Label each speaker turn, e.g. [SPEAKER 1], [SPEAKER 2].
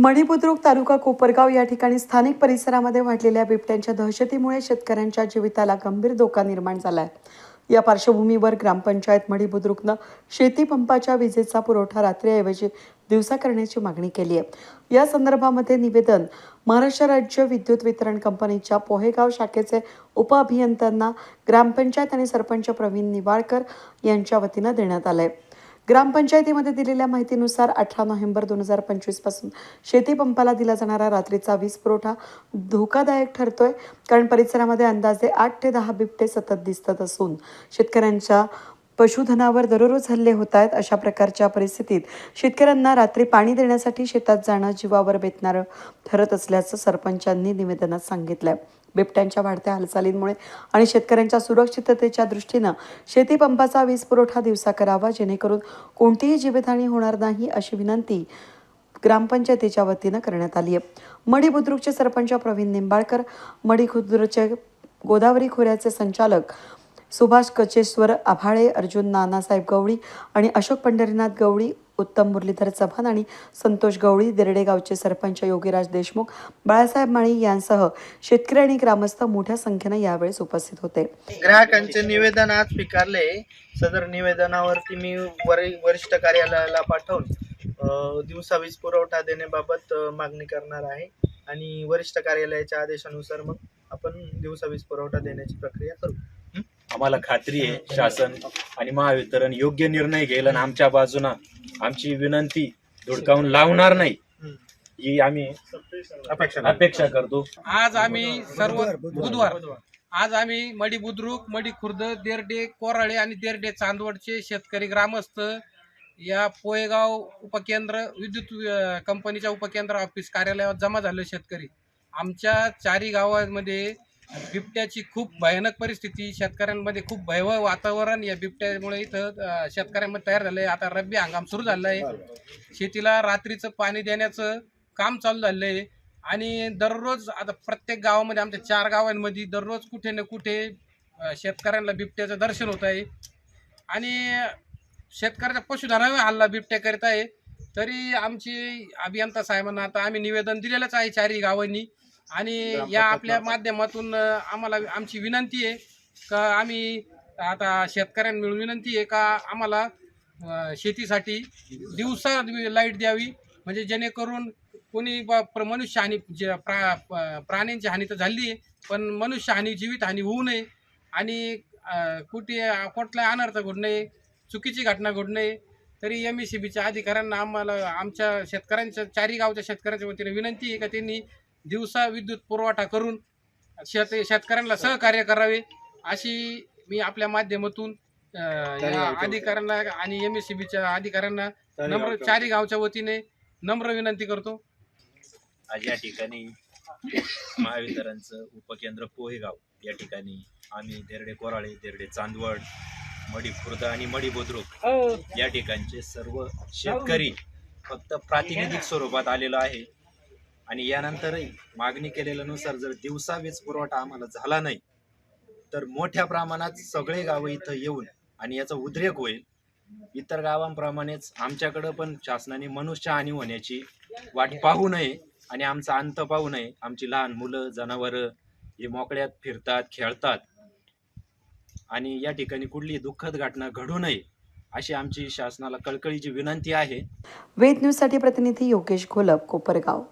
[SPEAKER 1] मणिपुद्रुक तालुका कोपरगाव या ठिकाणी स्थानिक परिसरामध्ये वाढलेल्या बिबट्यांच्या दहशतीमुळे शेतकऱ्यांच्या जीविताला गंभीर धोका निर्माण झाला आहे या पार्श्वभूमीवर ग्रामपंचायत मणिबुद्रुकनं शेती पंपाच्या विजेचा पुरवठा रात्रीऐवजी दिवसा करण्याची मागणी केली आहे. या संदर्भामध्ये निवेदन महाराष्ट्र राज्य विद्युत वितरण कंपनीच्या पोहेगाव शाखेचे उपअभियंत्यांना ग्रामपंचायत आणि सरपंच प्रवीण निवाळकर यांच्या वतीनं देण्यात आलं आहे ग्रामपंचायतीमध्ये दिलेल्या माहितीनुसार अठरा नोव्हेंबर दोन हजार पंचवीसपासून शेतीपंपाला शेती पंपाला दिला जाणारा रात्रीचा वीज पुरवठा धोकादायक ठरतोय. कारण परिसरामध्ये अंदाजे आठ ते दहा बिबटे सतत दिसतात असून शेतकऱ्यांच्या पशुधनावर दररोज हल्ले होत आहेत. अशा प्रकारच्या परिस्थितीत शेतकऱ्यांना रात्री पाणी देण्यासाठी शेतात जाणं जीवावर बेतणारं ठरत असल्याचं सरपंचांनी निवेदनात सांगितलंय. बिबट्यांच्या वाढत्या हालचालींमुळे आणि शेतकऱ्यांच्या सुरक्षिततेच्या दृष्टीनं शेतीपंपाचा वीज पुरवठा दिवसा करावा जेणेकरून कोणतीही जीवितहानी होणार नाही अशी विनंती ग्रामपंचायतीच्या वतीनं करण्यात आली आहे. मडी बुद्रुकचे सरपंच प्रवीण निंबाळकर मडी खुद्रुकचे गोदावरी खोऱ्याचे संचालक सुभाष कचेश्वर आभाळे अर्जुन नानासाहेब गवळी आणि अशोक पंढरीनाथ गवळी उत्तम मुरलीधर चव्हाण आणि संतोष गवळी देरडे गावचे सरपंच योगीराज देशमुख बाळासाहेब माळी यांसह शेतकरी आणि ग्रामस्थ मोठ्या संख्येनं यावेळेस उपस्थित होते.
[SPEAKER 2] ग्राहकांचे निवेदन आज स्वीकारले. सदर निवेदनावरती मी वरिष्ठ कार्यालयाला पाठवून दिवसा वीज पुरवठा देण्याबाबत मागणी करणार आहे आणि वरिष्ठ कार्यालयाच्या आदेशानुसार मग आपण दिवसा वीज पुरवठा देण्याची प्रक्रिया करू.
[SPEAKER 3] आम्हाला खात्री आहे शासन आणि महावितरण योग्य निर्णय घेईल आणि आमच्या बाजूनं आमची विनंती धुडकावून लावणार नाही ही आम्ही
[SPEAKER 2] अपेक्षा
[SPEAKER 3] अपेक्षा करतो.
[SPEAKER 4] आज आम्ही सर्व बुधवार आज आम्ही मडी बुद्रुक मडी खुर्द देरडे कोराळे आणि देरडे चांदवडचे शेतकरी ग्रामस्थ या पोयगाव उपकेंद्र विद्युत कंपनीच्या उपकेंद्र ऑफिस कार्यालयात जमा झाले शेतकरी. आमच्या चारी गावांमध्ये बिबट्याची खूप भयानक परिस्थिती शेतकऱ्यांमध्ये खूप भयव वातावरण या बिबट्यामुळे इथं शेतकऱ्यांमध्ये तयार झालंय. आता रब्बी हंगाम सुरू झाला आहे शेतीला रात्रीचं पाणी देण्याचं काम चालू झालं आहे आणि दररोज आता प्रत्येक गावामध्ये आमच्या चार गावांमध्ये दररोज कुठे ना कुठे शेतकऱ्यांना बिबट्याचं दर्शन होत आहे. आणि शेतकऱ्याच्या पशुधनावर हल्ला बिबट्या करीत आहे. तरी आमची अभियंता साहेबांना आता आम्ही निवेदन दिलेलंच आहे चारही गावांनी. आणि या आपल्या माध्यमातून आम्हाला आमची विनंती आहे का आम्ही आता शेतकऱ्यांना मिळून विनंती आहे का आम्हाला शेतीसाठी दिवसा लाइट द्यावी म्हणजे जेणेकरून कोणी मनुष्य हानी जे प्रा प्राण्यांची हानी तर झाली आहे पण मनुष्य हानी जीवित हानी होऊ नये आणि कुठे कुठला अनर्थ घडू नये चुकीची घटना घडू नये तरी एम ई सी बीच्या अधिकाऱ्यांना आम्हाला आमच्या शेतकऱ्यांच्या चारी गावच्या शेतकऱ्यांच्या वतीने विनंती आहे का त्यांनी दिवसा विद्युत पुरवठा करून शेत शेतकऱ्यांना सहकार्य करावे अशी मी आपल्या माध्यमातून या अधिकाऱ्यांना आणि एम एस सी बीच्या अधिकाऱ्यांना नम्र चारी गावच्या वतीने नम्र विनंती करतो.
[SPEAKER 3] आज या ठिकाणी महावितरणचं उपकेंद्र पोहेगाव या ठिकाणी आम्ही देरडे कोराळे देरडे चांदवड मडी खुर्द आणि मडी बुद्रुक या ठिकाणचे सर्व शेतकरी फक्त प्रातिनिधिक स्वरूपात आलेलो आहे. आणि यानंतरही मागणी केलेल्यानुसार जर दिवसा वीज पुरवठा आम्हाला झाला नाही तर मोठ्या प्रमाणात सगळे गावं इथं येऊन आणि याचा उद्रेक होईल. इतर गावांप्रमाणेच आमच्याकडं पण शासनाने मनुष्यहानी होण्याची वाट पाहू नये आणि आमचा अंत पाहू नये. आमची लहान मुलं जनावरं हे मोकळ्यात फिरतात खेळतात. आणि या ठिकाणी कुठली दुःखद घटना घडू नये अशी आमची शासनाला कळकळीची विनंती आहे.
[SPEAKER 1] वेद न्यूजसाठी प्रतिनिधी योगेश घोलप कोपरगाव.